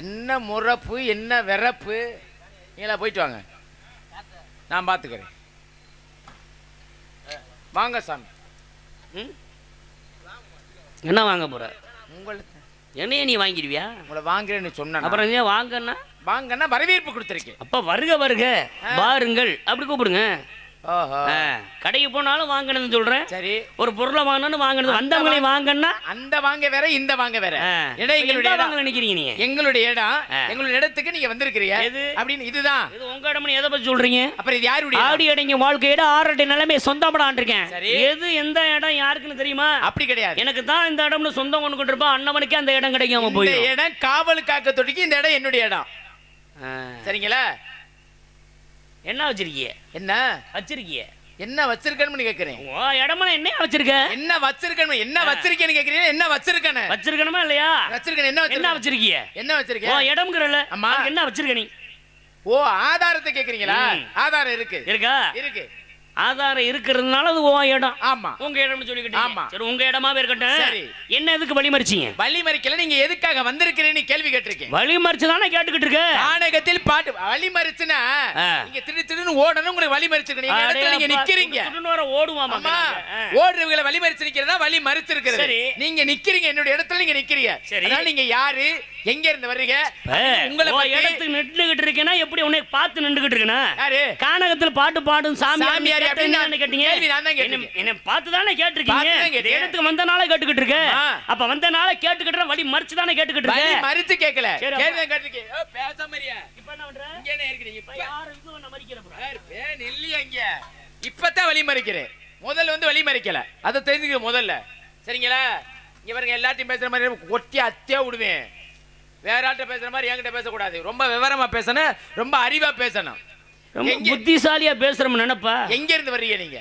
என்ன முறப்பு என்ன விறப்பு? நீங்களா போயிட்டு வாங்க. நான் பார்த்துக்கிறேன் வாங்க சாமி. ம்? என்ன வாங்க போற? உங்களை என்னைய நீ வாங்கிடுவியா? உங்களை வாங்குறேன்னு சொன்னேன்? அப்புறம் ஏன் வாங்கன்னா? வாங்கன்னா வரவேற்பு கொடுத்துருக்கேன். அப்ப வருக வருக. பாருங்கள் அப்படி கூப்பிடுங்க. கடைக்கு போனாலும் வாங்கணும்னு சொல்றேன். சரி. ஒரு பொருளை வாங்கணும் வாங்கணும் வந்தவங்களையும் வாங்கன்னா அந்த வாங்க வேற இந்த வாங்க வேற. இடம் எங்களுடைய எங்க இடம். நினைக்கிறீங்க நீங்க. எங்களுடைய இடம். எங்களுடைய இடத்துக்கு நீங்க வந்திருக்கிறீங்க. எது? அப்படின்னு இதுதான். இது உங்க இடம்னு எதை பத்தி சொல்றீங்க? அப்புறம் இது யாருடைய? ஆடி அடங்கி வாழ்க்கையிட ஆறடி நிலைமை சொந்தப்படான் இருக்கேன். எது எந்த இடம் யாருக்குன்னு தெரியுமா? அப்படி கிடையாது. எனக்கு தான் இந்த இடம்னு சொந்தம் கொண்டு கொண்டிருப்பான் அண்ணவனுக்கே அந்த இடம் கிடைக்காம போயிடும். இடம் காவல் காக்க தொட்டிக்கு இந்த இடம் என்னுடைய இடம். சரிங்களா? என்ன வச்சிருக்கிய? என்ன? வச்சிருக்கிய? என்ன வச்சிருக்கேன்னு கேக்குறேன். ஓ இடமெல்லாம் என்ன வச்சிருக்க? என்ன வச்சிருக்கேன்னு என்ன வச்சிருக்கேன்னு கேக்குறீங்க? என்ன வச்சிருக்கேன்னு? வச்சிருக்கணுமா இல்லையா? வச்சிருக்கேன். என்ன என்ன வச்சிருக்கேன் வச்சிருக்கிய? என்ன ஓ வச்சிருக்கேன் இடம்ங்கிறல ஆமா. அதுக்கு என்ன வச்சிருக்க நீ? ஓ ஆதாரத்தை கேக்குறீங்களா? ம். ஆதாரம் இருக்கு. இருக்கா? இருக்கு. ஆதாரம் இருக்கிறதுனால அது உன் இடம். ஆமா. உங்க இடம்னு சொல்லிக்கிட்டீங்க. ஆமா. சரி உங்க இடமாவே இருக்கட்டும். சரி. என்ன எதுக்கு வழிமறிச்சீங்க? வழி மறிக்கல நீங்க எதுக்காக வந்திருக்கிறேன்னு கேள்வி கேட்டிருக்கேன் வழிமறிச்சு தானே கேட்டுக்கிட்டு இருக்க? நாடகத்தில் பாட்டு வழி மறிச்சுனா ஆ. நீங்க திரு திருன்னு ஓடணும் உங்களுக்கு வழி மறிச்சிருக்கீங்க எங்க இடத்துல நீங்க நிக்கிறீங்க. துடு துடுன்னு வர ஓடுவாமா. ஓடுறவங்களை வழி மறிச்சு நிக்கிறதா வழி மறிச்சு இருக்கிறது சரி. நீங்க நிக்கிறீங்க என்னுடைய இடத்துல நீங்க நிக்கிறீங்க. சரி. அதனால நீங்க யாரு? எங்க இருந்து வர்றீங்க உங்களை இடத்துக்கு நின்றுகிட்டு இருக்கேன்னா எப்படி உன்னை பார்த்து நின்றுகிட்டு இருக்கேனா? யாரு? கானகத்தில் பாட்டு பாடும் சாமி சாமியார் அப்படின்னு நான் கேட்டீங்க? நான் என்ன பார்த்து தானே கேட்டிருக்கீங்க. இடத்துக்கு வந்த நாளே கேட்டுக்கிட்டு இருக்க ஆ. அப்ப வந்த நாளே கேட்டுக்கிட்டு வழி மறிச்சு தானே கேட்டுக்கிட்டு வழி இருக்க மறிச்சு கேட்கல கேள்வி கேட்டிருக்கேன். ஓ, பேசாமரியா இப்ப என்ன பண்ற? இங்க என்ன இருக்கிறீங்க? இப்ப இப்ப யாரு இது போறா? யாரு? ஏன் இல்லையா இங்க? இப்பதான் வழி மறிக்கிறேன். முதல்ல வந்து வழி மறிக்கல. அதை தெரிஞ்சுக்க முதல்ல. சரிங்களா? இங்க பாருங்க எல்லாத்தையும் பேசுற மாதிரி ஒட்டி அத்தியா விடுவேன். வேற ஆள்கிட்ட பேசுற மாதிரி என்கிட்ட பேசக்கூடாது. ரொம்ப விவரமா பேசணும் ரொம்ப அறிவா பேசணும். ரொம்ப எங்க- புத்திசாலியா பேசுறோம் நினைப்பா? எங்க இருந்து வர்றீங்க நீங்க?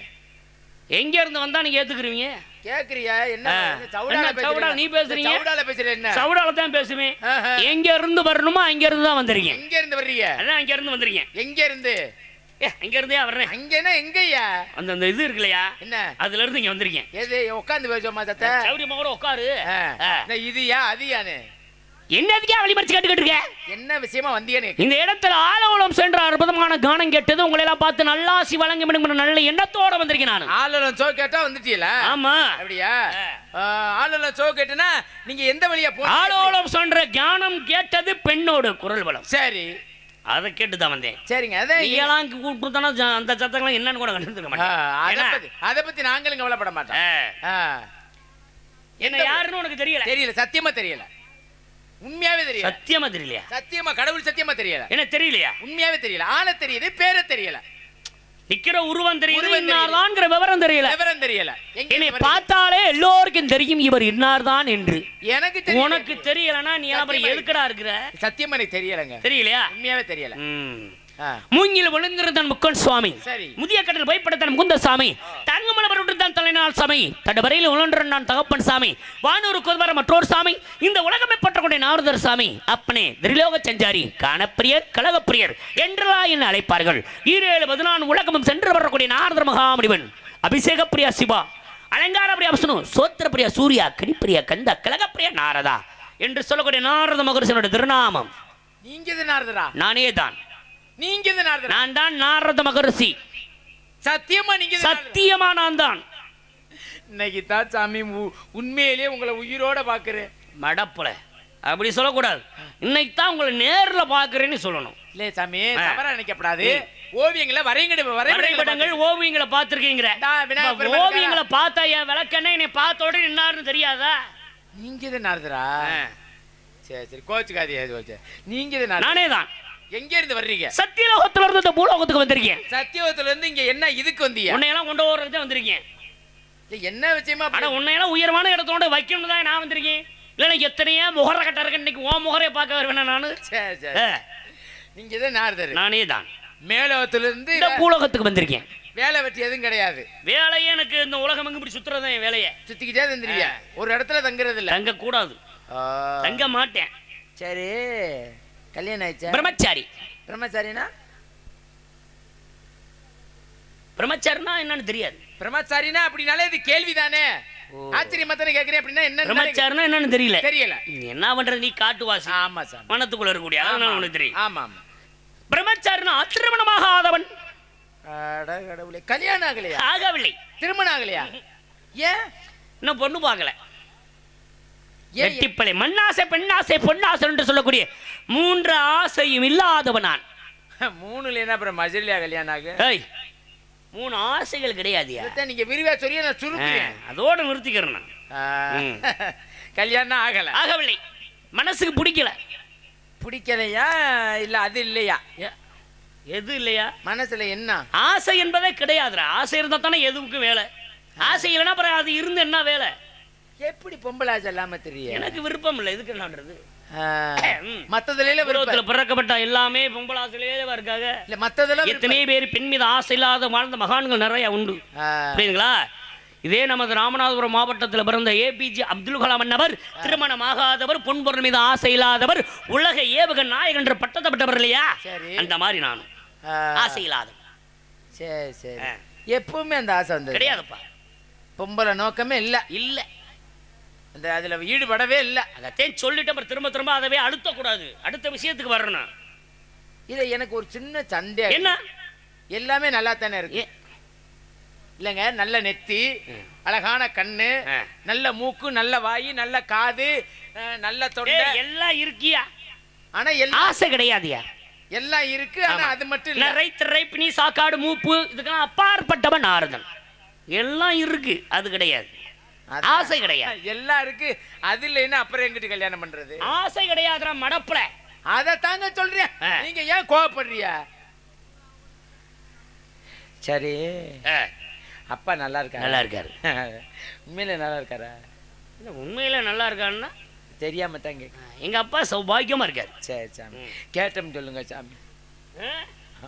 எங்க இருந்து வந்தா நீங்க ஏத்துக்குருவீங்க கேக்குறியா? என்ன ஆ. என்ன சவுடால என்ன சவுடா பேசுறீங்க? நீ பேசுறீங்க? சவுடால பேசுற என்ன? சவுடால தான் பேசுவேன். ஆஹா. எங்க இருந்து வரணுமோ அங்க இருந்து தான் வந்திருக்கீங்க எங்க இருந்து வர்றீங்க? அதான் அங்க இருந்து வந்திருக்கீங்க எங்க இருந்து? ஏ அங்க இருந்தே வர்றேன். அங்கனா எங்கய்யா? அந்த அந்த இது இருக்கு இல்லையா என்ன? அதுல இருந்து இங்க வந்திருக்கேன். எது? உட்காந்து பேசுவோமா தத்த சௌரியமா கூட உட்காரு. ஆ. ஆ. என்ன இதுயா அதுயானு என்னதுக்கே வழிமறிச்சு கேட்டுக்கிட்டு இருக்க? என்ன விஷயமா வந்தியானு? இந்த இடத்துல ஆலோலம் சென்ற அற்புதமான கானம் கேட்டது உங்களை எல்லாம் பார்த்து நல்லாசி வழங்க வேண்டும் நல்ல எண்ணத்தோட வந்திருக்கேன் நான். ஆளுநர் சோ கேட்டா வந்துட்டீல? ஆமா. அப்படியா? ஆ. ஆளுநர் சோ கேட்டுனா நீங்க எந்த வழியா போ ஆலோலம் சென்ற ஞானம் கேட்டது பெண்ணோட குரல் வளம். சரி. அதை கேட்டு தான் வந்தேன். சரிங்க இங்க- நீங்களாம் கூப்பிட்டு தானே ஜ- அந்த சத்தங்களாம் என்னன்னு கூட கண்டுக்க மாட்டேன். அத பத்தி அத நாங்களும் கவலைப்பட மாட்டோம். என்ன யாருன்னு உனக்கு தெரியல? தெரியல சத்தியமா தெரியல. உண்மையாவே தெரியல. சத்தியமா தெரியலையா? சத்தியமா கடவுள் சத்தியமா தெரியல. என்ன தெரியலையா? உண்மையாவே தெரியல. ஆன தெரியுது பேர தெரியல. நிக்கிற உருவம் தெரியுது. இன்னார்தான்ங்கிற விவரம் தெரியல. விவரம் தெரியல. என்னை? பார்த்தாலே எல்லோருக்கும் தெரியும் இவர் இன்னார்தான் என்று. எனக்கு தெரியல. உனக்கு தெரியலனா நீ அப்புறம் எதுக்குடா இருக்கிற? சத்தியமா எனக்கு தெரியலங்க. தெரியலையா? உண்மையாவே தெரியல. மூங்கில் விழுந்திருந்தான் முக்கன் சுவாமி. முதிய கடல் பயப்படத்தான் முகுந்த சாமி. தங்கமல பருவத்தான் தலைநாள் சாமி. தடவரையில் உழன்றான் தகப்பன் சாமி. வானூர் குதுவர மற்றொரு சாமி. இந்த உலகமே பற்றக்கூடிய நாரதர் சாமி. அப்பனே திரிலோக சஞ்சாரி காணப்பிரியர் கழகப்பிரியர் என்றெல்லாம் என்ன அழைப்பார்கள். ஈரேழு பதினான்கு உலகமும் சென்று வரக்கூடிய நாரதர் மகாமுடிவன் அபிஷேக பிரியா சிவா அலங்கார பிரியா விஷ்ணு சோத்திர பிரியா சூர்யா கனிப்பிரியா கந்த கழகப்பிரியா நாரதா என்று சொல்லக்கூடிய நாரத மகரிசனுடைய திருநாமம். நீங்க நாரதரா? நானே தான் நீங்க நான் தான் நாரத மகரிஷி. சத்தியமா நீங்க? சத்தியமா நான் தான். இன்னைக்கு தான் சாமி உண்மையிலேயே உங்களை உயிரோட பாக்குறேன் மடப்புல. அப்படி சொல்லக்கூடாது. இன்னைக்கு தான் உங்களை நேர்ல பாக்குறேன்னு சொல்லணும். இல்ல சாமி. தவறா நினைக்கப்படாது. ஓவியங்களை வரைங்கடி வரைபடங்கள் ஓவியங்களை பெருமாள் ஓவியங்களை பார்த்தா என் விளக்கண்ணே என்னை பார்த்த உடனே என்னாருன்னு தெரியாதா? நீங்க இது நாரதரா சரி சரி கோச்சுக்காதீங்க நீங்க இது நானே தான் எங்க இருந்து வர்றீங்க? சத்தியலோகத்துல இருந்து இந்த பூலோகத்துக்கு வந்திருக்கேன் சத்தியவத்துல இருந்து இங்க என்ன இதுக்கு வந்தீங்க? உன்னையெல்லாம் கொண்டு வர்றதுக்கு வந்திருக்கேன் இல்ல, என்ன விஷயமா ஆனா உன்னையெல்லாம் உயரமான இடத்தோட வைக்கணும் தான் நான் வந்திருக்கேன். இல்லைன்னா எத்தனையோ முகர கட்ட இருக்கு. இன்னைக்கு உன் முகரே பார்க்க வருவேன் நானு சரி சரி ஆ, நீங்க இதான் நாரதர் நானே தான். மேலோகத்துல இருந்து இந்த பூலோகத்துக்கு வந்திருக்கேன். வேலை வெட்டி எதுவும் கிடையாது. வேலையே எனக்கு இந்த உலகம் எங்க இப்படி சுத்துறது என் வேலையை. சுத்திக்கிட்டே தந்துருவியா? ஒரு இடத்துல தங்குறது இல்ல தங்க கூடாது. தங்க மாட்டேன். சரி. கல்யாணம் ஆயிடுச்சா? பிரம்மச்சாரி. பிரம்மச்சாரினா? பிரம்மச்சாரினா என்னன்னு தெரியாது. பிரம்மச்சாரினா அப்படின்னாலே இது கேள்விதானே? ஆச்சரியமா தானே கேக்குறேன் அப்படின்னா என்ன பிரம்மச்சாரனா என்னன்னு தெரியல. தெரியல. என்ன பண்றது? நீ காட்டுவாசி. ஆமா சார். மனத்துக்குள்ள இருக்கக்கூடிய அதனால உனக்கு தெரியும். ஆமா ஆமா. பிரம்மச்சாரனா திருமணமாக ஆதவன். அட கடவுளே. கல்யாணம் ஆகலையா? ஆகவில்லை. திருமணம் ஆகலையா? ஏன் இன்னும் பொண்ணு பார்க்கல. ஏன் வெட்டிப்பளை மண்ணாசை பெண்ணாசை பொன்னாசை என்று சொல்லக்கூடிய மூன்று ஆசையும் இல்லாதவன் நான் மூணுல என்ன அப்புறம் மஜிலியா கல்யாணம் ஆகு ஏய் மூணு ஆசைகள் இதைத்தான் நீங்க விரிவா சொல்லி நான் சுருக்குறேன். அதோட நிறுத்திக்கிறேன் நான். கல்யாணம் ஆகல. ஆகவில்லை. மனசுக்கு பிடிக்கல. பிடிக்கலையா? இல்ல அது இல்லையா? எது இல்லையா? மனசுல என்ன? ஆசை என்பதே கிடையாதுடா. ஆசை இருந்தா தானே எதுவுக்கும் வேலை. ஆசை இல்லைன்னா அப்புறம் அது இருந்து என்ன வேலை? எப்படி பொம்பளை இல்லாம தெரியும் எனக்கு விருப்பம் இல்லை. எதுக்கு என்னன்றது. மத்ததுல உலகத்தில் பிறக்கப்பட்ட எல்லாமே பொம்பளை ஆசையிலே இருக்காங்க. இல்ல மத்ததுல எத்தனை பேர் பெண் மீது ஆசை இல்லாத வாழ்ந்த மகான்கள் நிறைய உண்டு. புரியுதுங்களா? இதே நமது ராமநாதபுரம் மாவட்டத்தில் பிறந்த ஏபிஜே அப்துல் கலாம் அன்னவர் திருமணமாகாதவர் பொன்பொருள் மீது ஆசை இல்லாதவர் உலக ஏவுக நாயகன் என்ற பட்டத்தை பெற்றவர் இல்லையா. அந்த மாதிரி நானும். ஆசை இல்லாதவன். சரி சரி. எப்பவுமே அந்த ஆசை வந்தது. கிடையாதுப்பா. பொம்பளை நோக்கமே இல்ல. இல்ல. அந்த அதுல ஈடுபடவே இல்ல. அதைத்தான் சொல்லிட்டு அப்புறம் திரும்ப திரும்ப அதவே அழுத்தக்கூடாது. அடுத்த விஷயத்துக்கு வரணும். இது எனக்கு ஒரு சின்ன சந்தேகம் என்ன? எல்லாமே நல்லா தானே இருக்கு இல்லைங்க நல்ல நெத்தி அழகான கண்ணு. நல்ல மூக்கு நல்ல வாய் நல்ல காது நல்ல தொண்டை. எல்லாம் இருக்கியா? ஆனா எல்லாம் ஆசை கிடையாதுயா? எல்லாம் இருக்கு ஆனா. அது மட்டும் இல்ல. ரைத் ரைப் நீ சாக்காடு மூப்பு இதுக்கெல்லாம் அப்பாற்பட்டவன் நாரதன். எல்லாம் இருக்கு அது கிடையாது. ஆசை கிடையாது. எல்லாம் இருக்கு அது இல்லைன்னா அப்புறம் எங்கிட்டு கல்யாணம் பண்றது? ஆசை கிடையாதுடா மடப்புல. அத தாங்க சொல்றேன். நீங்க ஏன் கோவப்படுறிய சரி. அப்பா நல்லா இருக்கா நல்லா இருக்காரு. உண்மையில நல்லா இருக்காரா? இல்ல, உண்மையில நல்லா இருக்கான்னா தெரியாம தான் கேட்க எங்க அப்பா சௌபாகியமா இருக்காரு. சரி சாமி. கேட்டோம் சொல்லுங்க சாமி?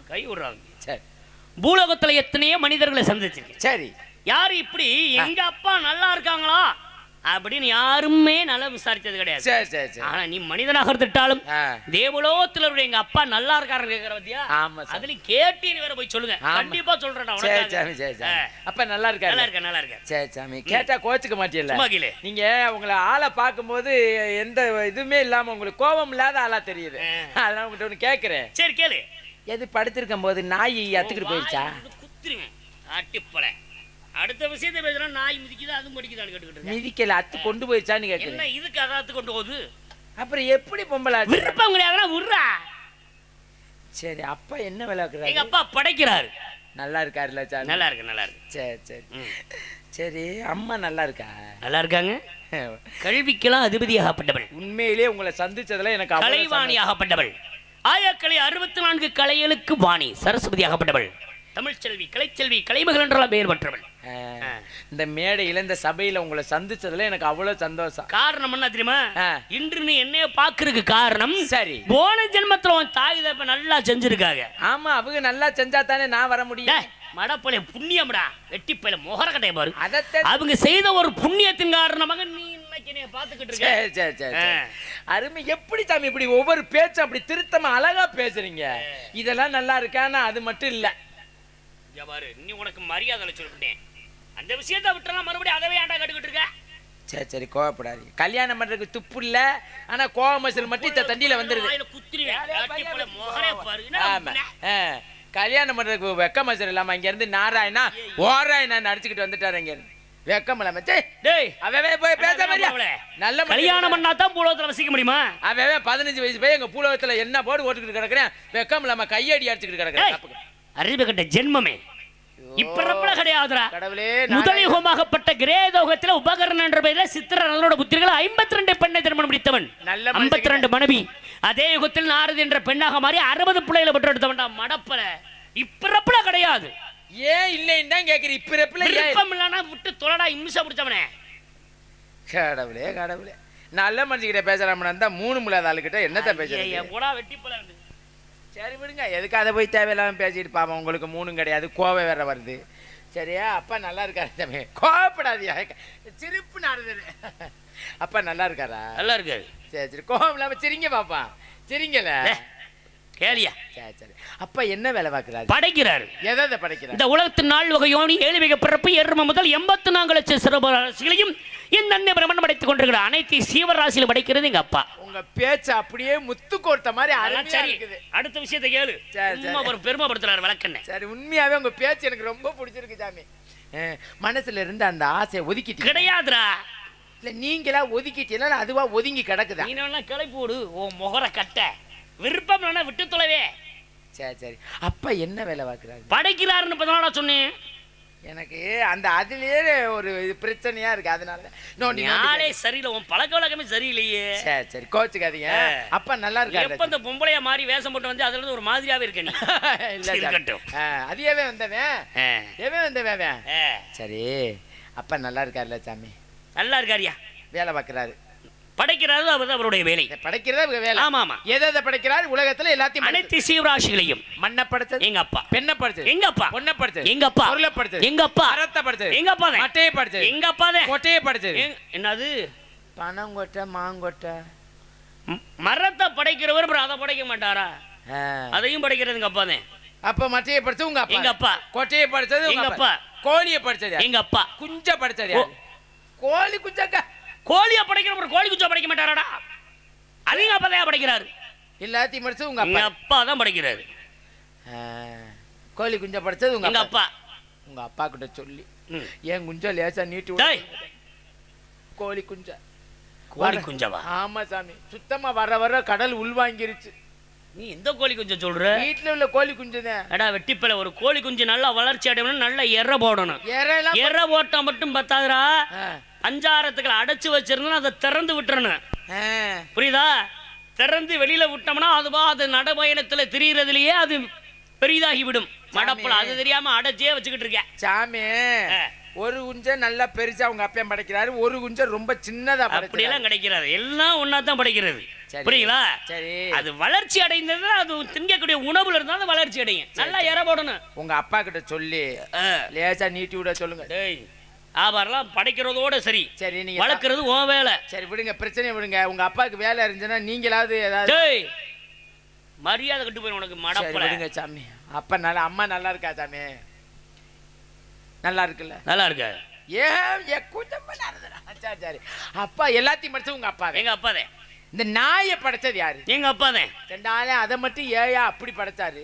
கை விடுறாங்க. சரி. பூலோகத்துல எத்தனையோ மனிதர்களை சந்திச்சிருக்கேன். சரி. யாரு இப்படி எங்க அப்பா நல்லா இருக்காங்களா? அப்படின்னு யாருமே நல்லா விசாரிச்சது கிடையாது. ஆனா நீ மனிதனாக இருந்துட்டாலும் ஆ. தேவலோகத்துல எங்க அப்பா நல்லா இருக்காருன்னு கேக்குற பத்தியா? ஆமா சார். அதுலயும் கேட்டு நீ வேற போய் சொல்லுங்க. கண்டிப்பா சொல்றேன் அப்ப நல்லா நல்லா இருக்காரு இருக்க நல்லா இருக்க சரி சாமி. கேட்டா கோச்சுக்க கீழே நீங்க உங்களை ஆளை பார்க்கும்போது எந்த இதுவுமே இல்லாம உங்களுக்கு கோபம் இல்லாத ஆளா தெரியுது. அதனால உங்ககிட்ட ஒண்ணு கேக்குறேன். சரி கேளு. எது படுத்திருக்கும் போது நாய் அத்துக்கிட்டு போயிடுச்சா? குத்துருவேன். அட்டிப்பல அடுத்த விஷயத்தை பேசுறா நாய் மிதிக்குது அது முடிக்குதான்னு கேட்டுக்கிட்டு மிதிக்கல அத்து கொண்டு போயிடுச்சான்னு கேக்குறேன் என்ன இதுக்கு அதாத்து கொண்டு போகுது? அப்புறம் எப்படி பொம்பளை? விருப்பம் கிடையாதுன்னா விட்றா? சரி அப்பா என்ன எங்க விளையாக்குறாரு அப்பா படைக்கிறாரு. நல்லா இருக்காருல்ல சாமி நல்லா இருக்கு நல்லா இருக்கு. சரி சரி. சரி அம்மா நல்லா இருக்கா? நல்லா இருக்காங்க. கல்விக்கெல்லாம் அதிபதியாகப்பட்டவள். உண்மையிலேயே உங்களை சந்திச்சதுல எனக்கு சந்தோஷம். கலைவாணியாகப்பட்டவள். ஆயக்கலை அறுபத்தி நான்கு கலைகளுக்கு வாணி சரஸ்வதி ஆகப்பட்டவள் தமிழ்ச்செல்வி கலைச்செல்வி கலைமகள் என்றெல்லாம் பெயர் பெற்றவள். இந்த மேடையில இந்த சபையில உங்களை சந்திச்சதுல எனக்கு அவ்வளவு சந்தோஷம். காரணம் என்ன தெரியுமா. இன்று நீ என்னைய பாக்குறதுக்கு காரணம் சரி. போன ஜென்மத்துல உன் தாய் தப்ப நல்லா செஞ்சிருக்காங்க. ஆமா அவங்க நல்லா செஞ்சா தானே நான் வர முடியும். டேய், மடப்பையில புண்ணியம்டா வெட்டிப்பையில முகர கட்டைய பாரு. அவங்க செய்த ஒரு புண்ணியத்தின் காரணமாக நீ இருக்க. அருமை எப்படி சாமி இப்படி ஒவ்வொரு பேச்சும் அப்படி திருத்தமா அழகா பேசுறீங்க. இதெல்லாம் நல்லா இருக்கானா அது மட்டும் இல்ல. நீ உனக்கு மரியாதை சொல்லிட்டேன் அந்த விஷயத்தை விட்டுறலாம். மறுபடியும் அதவே ஏன்டா கட்டுக்கிட்டு இருக்க? சரி சரி கோவப்படாதீங்க. கல்யாணம் பண்றதுக்கு துப்பு இல்ல. ஆனா கோவ மசல் மட்டும் இந்த தண்டியில வந்துருது. ஆமா. கல்யாணம் பண்றதுக்கு வெக்க மசல் இல்லாம இங்க இருந்து நாராயணா ஓராயணா அடிச்சுக்கிட்டு வந்துட்டாரு இங்க இருந்து வெக்கம் இல்லாம டேய். அவவே போய் பேச அவளே. நல்ல கல்யாணம் பண்ணா தான் பூலோகத்துல வசிக்க முடியுமா? அவவே பதினஞ்சு வயசு போய் எங்க பூலகத்துல என்ன போடு ஓட்டுக்கிட்டு கிடக்குறேன். வெக்கம் இல்லாம கையடி அடிச்சுக்கிட்டு கிடக்குறேன். அறிவு கட்ட ஜென்மமே. இப்பிறப்புல கிடையாதுடா. கடவுளே முதலிகமாகப்பட்ட கிரேதோகத்துல உபகரணம் என்ற பெயரில் சித்திர நல்லோட புத்திரிகள் ஐம்பத்தி ரெண்டு பெண்ணை திருமணம் முடித்தவன். நல்ல ஐம்பத்தி ரெண்டு மனைவி. அதே யுகத்தில் நாரதி என்ற பெண்ணாக மாறி அறுபது பிள்ளைகளை பெற்று எடுத்தவன்டா மடப்பல இப்பிறப்புல கிடையாது. ஏன் இல்லைன்னு தான் கேக்குறீ இப்ப ரெப்பில ஏன் விருப்பம் இல்லைன்னா விட்டு தொலைடா இம்சை பிடிச்சவனே. கடவுளே கடவுளே. நல்ல மனுஷங்கிட்ட பேசலாம்னு இருந்தா மூணு முள்ளாத ஆளுகிட்ட என்னத்த ஐயா, பேசுறது போடா வெட்டிப்பல சரி விடுங்க. எதுக்கு அதை போய் தேவையில்லாம பேசிட்டு பாப்போம் உங்களுக்கு மூணும் கிடையாது கோவை வேற வருது. சரியா? அப்பா நல்லா இருக்காரு தம்பி. கோவப்படாதியா சிரிப்பு நாடுது அப்பா நல்லா இருக்காரா? நல்லா இருக்காரு. சரி சரி. கோவம் இல்லாம சிரிங்க பாப்பா. சிரிங்கல. கேளியா? சரி சரி அப்ப என்ன வேலை பார்க்கறாரு? படைக்கிறாரு. எதை எதை படைக்கிறார்? இந்த உலகத்தின் நாள் வகை யோனி ஏழு மிக பிறப்பு எரும முதல் எண்பத்து நான்கு லட்சம் சிறபராசிகளையும் இந்த அன்னை பிரமணம் படைத்துக் கொண்டிருக்கிற அனைத்து சீவராசியிலும் படைக்கிறது எங்க அப்பா. உங்க பேச்சு அப்படியே முத்து கோர்த்த மாதிரி அதெல்லாம் சரி. அடுத்த விஷயத்தை கேளு. சும்மா. ஒரு பெருமைப்படுத்துறாரு விளக்கண்ணே சரி உண்மையாவே உங்க பேச்சு எனக்கு ரொம்ப பிடிச்சிருக்கு சாமி. மனசுல இருந்து அந்த ஆசையை ஒதுக்கிட்டு கிடையாதுடா. இல்ல நீங்களா ஒதுக்கிட்டீங்களா? அதுவா ஒதுங்கி கிடக்குதா? நீ கிளப்பி விடு ஓ முகர கட்ட. விருப்பம் விட்டு தொலைவே. சரி சரி. அப்ப என்ன வேலை பார்க்கறாரு? படைக்கிறாருன்னு இப்ப தானடா சொன்னேன். எனக்கு அந்த அதுலயே ஒரு பிரச்சனையா இருக்கு அதனால நாளே சரியில்லை உன் பழக்க வழக்கமே சரியில்லையே. சரி சரி கோச்சுக்காதீங்க. அப்பா நல்லா எப்ப இருக்காரு இந்த பொம்பளையா மாறி வேஷம் போட்டு வந்து அதுல இருந்து ஒரு மாதிரியாவே இருக்க நீ. இருக்கட்டும். அது ஏவே வந்தவன்? ஏவே வந்தவன் சரி அப்பா நல்லா இருக்காருல்ல சாமி. நல்லா இருக்காரியா? வேலை பார்க்கறாரு. படைக்கிறது அவர் அவருடைய வேலை. படைக்கிறதா வேலை. ஆமா ஆமா எதை எதை படைக்கிறார்? உலகத்துல எல்லாத்தையும் அனைத்து சீவராசிகளையும். மண்ணை படைச்சது எங்க அப்பா. பெண்ணை படைச்சது எங்க அப்பா. பொண்ணை படைச்சது எங்க அப்பா. பொருளை படைச்சது எங்க அப்பா. மரத்தை படைச்சது எங்க அப்பா. மட்டையை படைச்சது எங்க அப்பா. கொட்டையை படைச்சது எங்க- என்னது? பனங்கொட்டை மாங்கொட்டை மரத்தை படைக்கிறவர் அதை படைக்க மாட்டாரா. அதையும் படைக்கிறது எங்க அப்பா தான் அப்ப மட்டையை படைச்சது உங்க அப்பா. எங்க அப்பா. கொட்டையை படைச்சது உங்க எங்க அப்பா. கோழியை யாரு? எங்க அப்பா. குஞ்ச யாரு? கோழி குஞ்சக்கா கோழியா படைக்கிறவர் கோழி குஞ்சா படைக்க மாட்டாராடா? அதையும் அப்பா தான் படைக்கிறாரு. எல்லாத்தையும் படைச்சது உங்க அப்பா. அப்பா தான் படைக்கிறாரு. கோழி குஞ்ச படைச்சது உங்க அப்பா. உங்க அப்பா கிட்ட சொல்லி. ஏன் குஞ்ச லேசா நீட்டி கோழி குஞ்ச. கோழி குஞ்சவா? ஆமா சாமி. சுத்தமா வர வர கடல் உள்வாங்கிருச்சு நீ எந்த கோழி குஞ்ச சொல்ற? வீட்டுல உள்ள கோழி குஞ்சுதான் அடா வெட்டிப்பல ஒரு கோழி குஞ்சு நல்லா வளர்ச்சி அடையணும் நல்லா எற போடணும். எற போட்டா மட்டும் பத்தாதுடா. ஆ. பஞ்சாரத்துக்கு அடைச்சு வச்சிருந்தா அதை திறந்து விட்டுறணும். புரியுதா? திறந்து வெளியில விட்டோம்னா அதுவா அது நடைபயணத்துல திரியறதுலயே அது பெரிதாகி விடும். மடப்பல அது தெரியாம அடைச்சே வச்சுக்கிட்டு இருக்கேன். சாமி. ஒரு குஞ்ச நல்லா பெருசா உங்க அப்பையன் படைக்கிறாரு? ஒரு குஞ்ச ரொம்ப சின்னதா அப்படியெல்லாம் கிடைக்கிறது. எல்லாம் ஒன்னா தான் படைக்கிறது. புரியுங்களா சரி. அது வளர்ச்சி அடைந்தது அது திங்கக்கூடிய உணவுல இருந்தாலும் வளர்ச்சி அடையும். நல்லா எற போடணும். உங்க அப்பா கிட்ட சொல்லி லேசா நீட்டி விட சொல்லுங்க. டேய் வியாபாரம்லாம் படைக்கிறதோட சரி. சரி நீங்க வளர்க்கறது உன் வேலை. சரி விடுங்க பிரச்சனையை விடுங்க. உங்க அப்பாவுக்கு வேலை இருந்துச்சுன்னா நீங்களாவது ஏதாவது டேய் மரியாதை கட்டு போய் உனக்கு மடப்பல. சாமி. அப்பா நல்லா அம்மா நல்லா இருக்கா சாமி? நல்லா இருக்குல்ல நல்லா இருக்க ஏன் என் நடந்துடா சரி சரி. அப்பா எல்லாத்தையும் படிச்சது உங்க அப்பா எங்க அப்பா தான். இந்த நாயை படைச்சது யாரு? எங்க அப்பா தான். ரெண்டாலே அதை மட்டும் ஏயா அப்படி படைச்சாரு.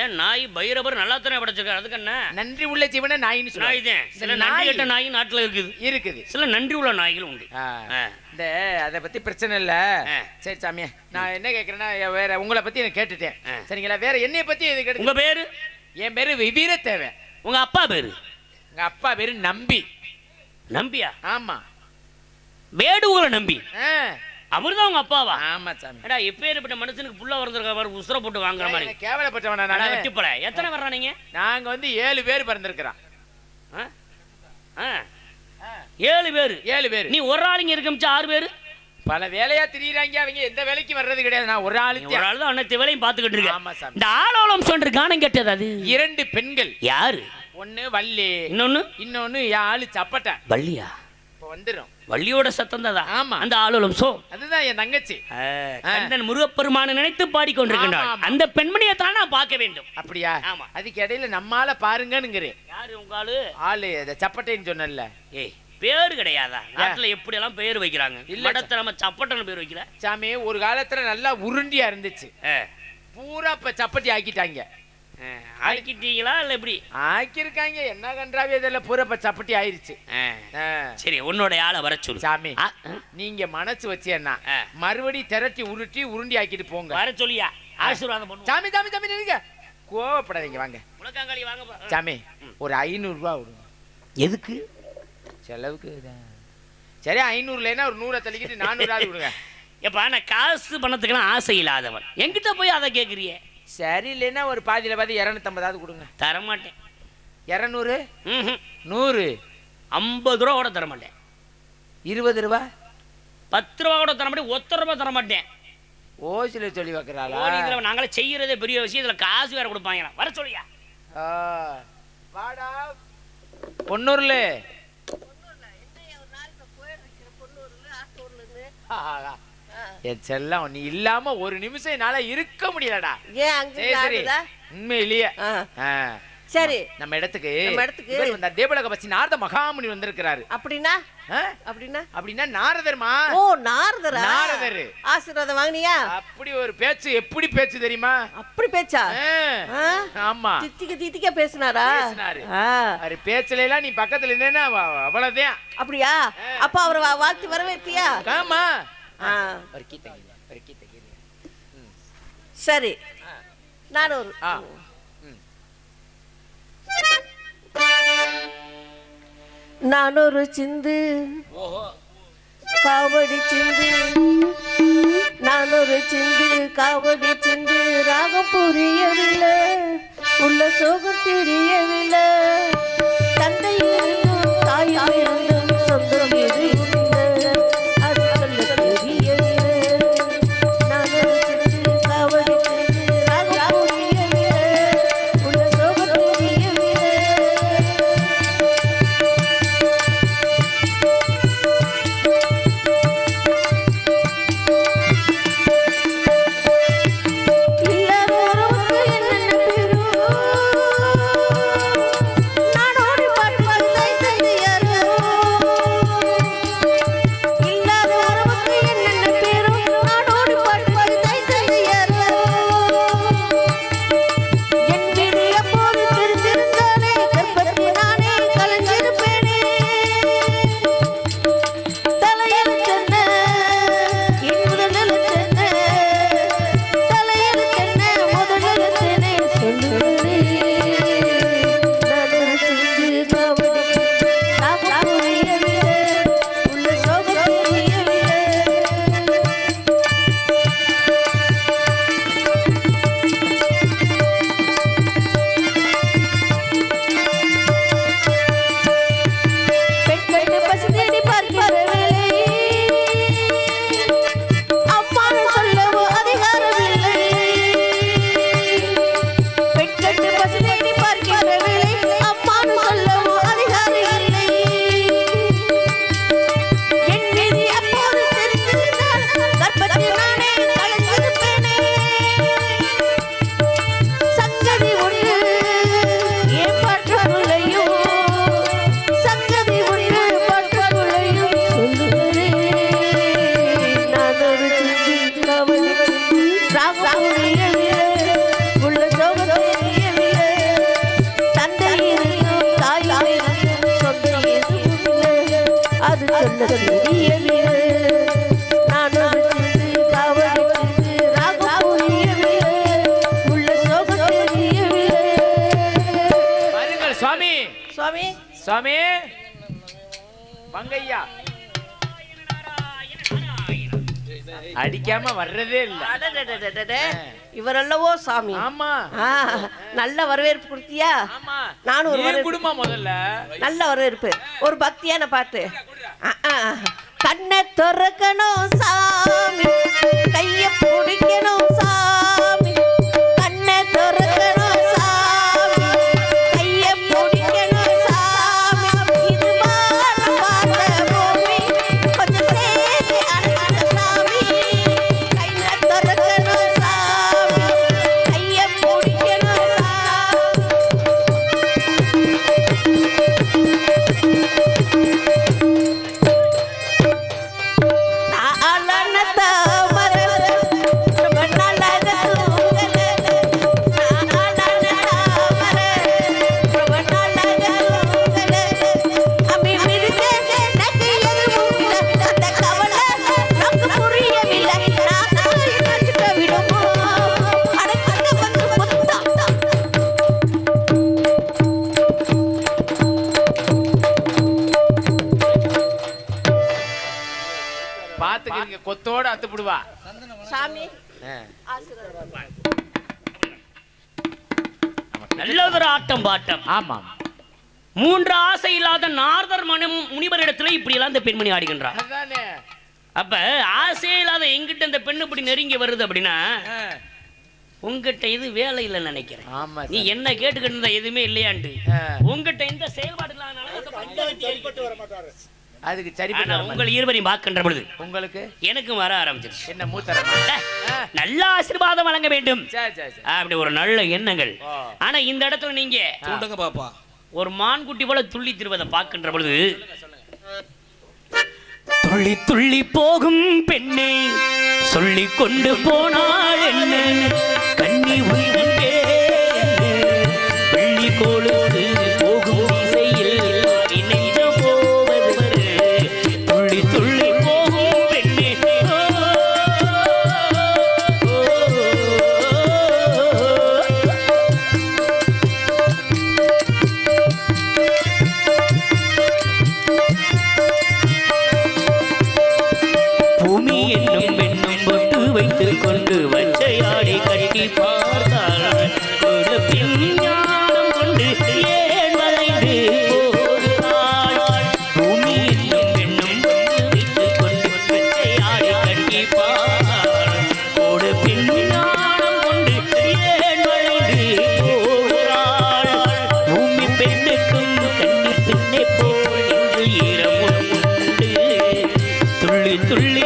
ஏன் நாய் பைரவர் நல்லா தானே படைச்சிருக்காரு? அதுக்கு என்ன? நன்றி உள்ள ஜீவனை நாயின்னு நாய் தான். சில நன்றி நாய் கெட்ட நாய் நாட்டுல இருக்குது. இருக்குது. சில நன்றி உள்ள நாய்கள் உண்டு. இந்த அதை பத்தி பிரச்சனை இல்ல. சரி சாமி நான் என்ன கேட்கறேன்னா வேற உங்களை பத்தி நான் கேட்டுட்டேன். சரிங்களா? வேற என்னைய பத்தி எது கேட்டு உங்க பேரு? என் பேரு வீர தேவை உங்க அப்பா பேரு? எங்க அப்பா பேரு நம்பி. நம்பியா? ஆமா. வேடுகளை நம்பி. ஆ. அவர்தான் உங்க அப்பாவா? ஆமா சாமி. ஏடா எப்பேற்பட்ட மனுஷனுக்கு புள்ள வந்திருக்க மாதிரி உசுர போட்டு வாங்குற மாதிரி. கேவலப்பட்டவனா நானு? வெட்டிப்பட எத்தனை வர்றானீங்க நாங்க? வந்து ஏழு பேர் பிறந்திருக்கிறோம். ஏழு பேரு. ஏழு பேர். நீ ஒரு ஆளுங்க இருக்க ஆறு பேரு. பல வேலையா திரியுறாங்க அவங்க எந்த வேலைக்கும் வர்றது கிடையாது. நான் ஒரு ஆளு ஒரு ஆள் தான் அனைத்து வேலையும் பார்த்துக்கிட்டு ஆமா இருக்க சாமி. இந்த ஆளோளம் சொல்ற கானம் கேட்டது அது. இரண்டு பெண்கள். யாரு? ஒண்ணு வள்ளி இன்னொன்னு? இன்னொன்னு என் ஆளு சப்பட்டை. வள்ளியா? இப்போ வந்துடும் வள்ளியோட சத்தம் தான்? ஆமா. அந்த ஆளோளம் சோ அதுதான் என் தங்கச்சி. கந்தன் முருகப்பெருமானை நினைத்து ஆமா. அந்த பெண்மணியை தான் நான் பார்க்க வேண்டும். அப்படியா? ஆமா. அதுக்கு இடையில நம்மால பாருங்கன்னுங்கிறேன். யாரு உங்க ஆளு? ஆளு சப்பட்டைன்னு சொன்னேன்ல. ஏய் பேரு கிடையாதா? நாட்டுல எப்படி எல்லாம் பேர் வைக்கிறாங்க? இல்ல, மடத்துல நம்ம சப்பட்டன்னு பேர் வைக்கல? சாமி ஒரு காலத்துல நல்லா உருண்டியா இருந்துச்சு. பூரா இப்ப சப்பட்டி ஆக்கிட்டாங்க. ஆக்கிட்டீங்களா இல்ல எப்படி ஆக்கியிருக்காங்க. என்ன கன்றாவே இதெல்லாம் பூரா இப்ப சப்பட்டி ஆயிருச்சு. சரி உன்னோட ஆளை வர சொல்லு. சாமி. நீங்க மனசு வச்சேன்னா. மறுபடி திரட்டி உருட்டி உருண்டி ஆக்கிட்டு போங்க. வர சொல்லியா? ஆசீர்வாதம் பண்ணுவோம். சாமி சாமி சாமி நில்லுங்க. கோவப்படாதீங்க வாங்க. முழக்காங்காளி வாங்கப்பா சாமி ஒரு ஐநூறு ரூபா விடுங்க. எதுக்கு? செலவுக்கு சரி ஐநூறுலன்னா ஒரு நூறை தள்ளிக்கிட்டு நானூறு விடுங்க. எப்பா நான் காசு பணத்துக்கெல்லாம் ஆசை இல்லாதவன். என்கிட்ட போய் அதை கேட்குறியே சரி இல்லைன்னா ஒரு பாதியில பாதி இரநூத்தம்பதாவது கொடுங்க. தரமாட்டேன். இரநூறு. நூறு? ஐம்பது ரூபா கூட தரமாட்டேன். இருபது ரூபா? பத்து ரூபா கூட தரமாட்டேன். ஒத்த ரூபா தரமாட்டேன். ஓசில சொல்லி வைக்கிறாளா இதுல நாங்களே செய்யறதே பெரிய விஷயம். இதுல காசு வேற கொடுப்பாங்க வர சொல்லியா ஆ. வாடா. பொன்னூர்ல. ஆஹா. என் செல்லம் நீ இல்லாம ஒரு நிமிஷம் என்னால இருக்க முடியலடா. ஏன் அங்க சரி? உண்மையிலேயே. சரி. நம்ம இடத்துக்கு நம்ம இடத்துக்கு? வந்தார். தேவலக பசி நாரத மகாமுனி வந்திருக்கிறாரு. அப்படின்னா? அப்படின்னா? அப்படின்னா நாரதர்மா? ஓ நாரதரா? நாரதரு. ஆசீர்வாதம் வாங்கினியா? அப்படி ஒரு பேச்சு எப்படி பேச்சு தெரியுமா? அப்படி பேச்சா? ஆமா. தித்திக்க தித்திக்க பேசினாரா? பேசினாரு. ஆ, அவரு பேச்சுல எல்லாம் நீ பக்கத்துல இருந்தேன்னா அவ- அவ்வளவுதான் அப்படியா? அப்ப அவரை வாழ்த்து வரவேற்றியா ஆமா. சரி நான் ஒரு. நான் ஒரு சிந்து காவடி சிந்து நான் ஒரு சிந்து காவடி சிந்து ராகம் புரியவில்லை உள்ள சோகம் தெரியவில்லை தந்தை இருந்தும் தாயும் சுவாமி. பங்கையா அடிக்காம வர்றதே இல்ல. அடடடடடட. இவரல்லவோ சாமி ஆமா. நல்ல வரவேற்பு கொடுத்தியா? நானும் ஒரு குடும்பம் முதல்ல? நல்ல வரவேற்பு. ஒரு பக்தியான பாட்டு. கண்ணை திறக்கணும் சாமி. கையை பிடிக்கணும். சாமி. நல்லதொரு ஆட்டம் பாட்டம். ஆமா மூன்று ஆசை இல்லாத நாரதர் மனம் முனிவரிடத்துல இப்படி எல்லாம் இந்த பெண்மணி ஆடுகின்றார் அதானே. அப்ப ஆசையே இல்லாத எங்கிட்ட இந்த பெண்ணு இப்படி நெருங்கி வருது அப்படின்னா. உங்ககிட்ட இது வேலை இல்லைன்னு நினைக்கிறேன். ஆமா நீ. என்ன கேட்டுக்கிட்டு இருந்தா எதுவுமே இல்லையாண்டு. உங்ககிட்ட இந்த செயல்பாடு அதுக்கு சரி ஆனா உங்கள் இருவரையும் பார்க்கின்ற பொழுது உங்களுக்கு? எனக்கும் வர ஆரம்பிச்சிருச்சு. என்ன மூத்தரமா ஆ, நல்ல ஆசீர்வாதம் வழங்க வேண்டும். சரி சரி சரி. அப்படி ஒரு நல்ல எண்ணங்கள். ஆனா இந்த இடத்துல நீங்க தூண்டுங்க பாப்பா. ஒரு மான்குட்டி போல துள்ளி திருவதை பார்க்கின்ற பொழுது துள்ளி துள்ளி போகும் பெண்ணே சொல்லி கொண்டு போனாள் என்ன? கண்ணி உயிரே வெள்ளி கொலுசு துள்ளி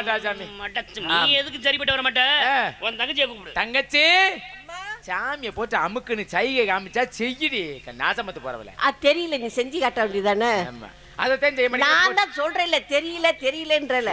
மாட்டா சாமி மடச்சு நீ எதுக்கு சரிப்பட்டு வர மாட்ட. உன் தங்கச்சியை கூப்பிடு. தங்கச்சி சாமியை போட்டு அமுக்குன்னு சைகை காமிச்சா செய்யுடி. நாசமத்து போறவல அது தெரியல நீ செஞ்சு காட்ட வேண்டியதானே ஆமா. அதைத்தான் செய்ய நான் மாட்டேன் தான் சொல்றேன்ல தெரியல தெரியலன்றல.